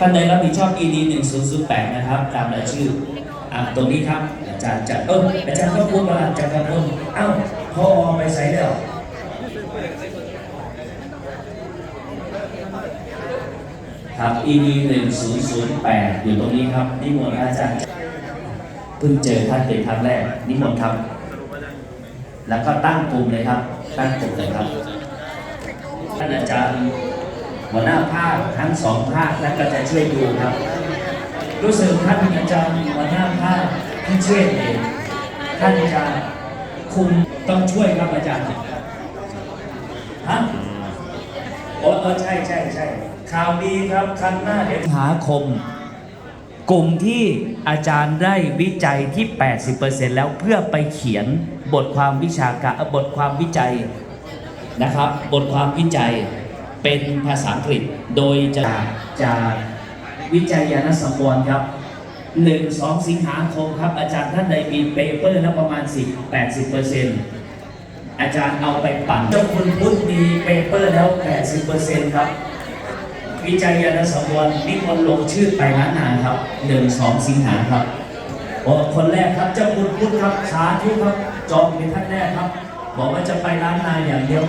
ท่านใดรับผิดชอบ ED 1008นะครับ ตามรายชื่ออ่ตรงนี้ครับ อาจารย์จัดเอออาจารย์ก็พูดว่าอาจารย์ก็พูดเอ้าพอไปใส่แล้วครับ ED 1008อยู่ตรงนี้ครับนิมนต์อาจารย์เพิ่งเจอท่านเป็นครั้งแรกนิมนต์ครับ แล้วก็ตั้งกลุ่มเลยครับ ตั้งกลุ่มเลยครับ ท่านอาจารย์หัวหน้าภาคทั้งสองภาคและก็จะช่วยดูครับ รู้สึกท่านอาจารย์หัวหน้าภาคที่ช่วยเองท่านอาจะคุมต้องช่วยครับอาจารย์ฮะโอ้เออใช่ใช่ใช่ข่าวดีครับครั้งหน้าเดี๋ยวหาคม กลุ่มที่อาจารย์ได้วิจัยที่ 80%แล้วเพื่อไปเขียนบทความวิชาการบทความวิจัย นะครับ บทความวิจัยเป็นภาษาอังกฤษโดยจะจากวิจัยยานสังวรครับ1 2สิงหาคมครับ อาจารย์ท่านใดมีเปเปอร์แล้วประมาณ 10 80เปอร์เซ็นต์อาจารย์เอาไปปั่นเจ้าคุณพุทธมีเปเปอร์แล้ว 80เปอร์เซ็นต์ครับ วิจัยยานสังวรนิมนต์ลงชื่อไปล้านนาครับ1 2สิงหาครับโอ้คนแรกครับเจ้าคุณพุทธครับสาธุครับจองเป็นท่านแรกครับ บอกว่าจะไปร้านนาอย่างเดียว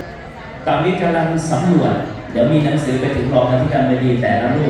ตอนนี้กำลังสำรวจ เดี๋ยวมีหนังสือไปถึงรองอธิการบดีแต่ละรูป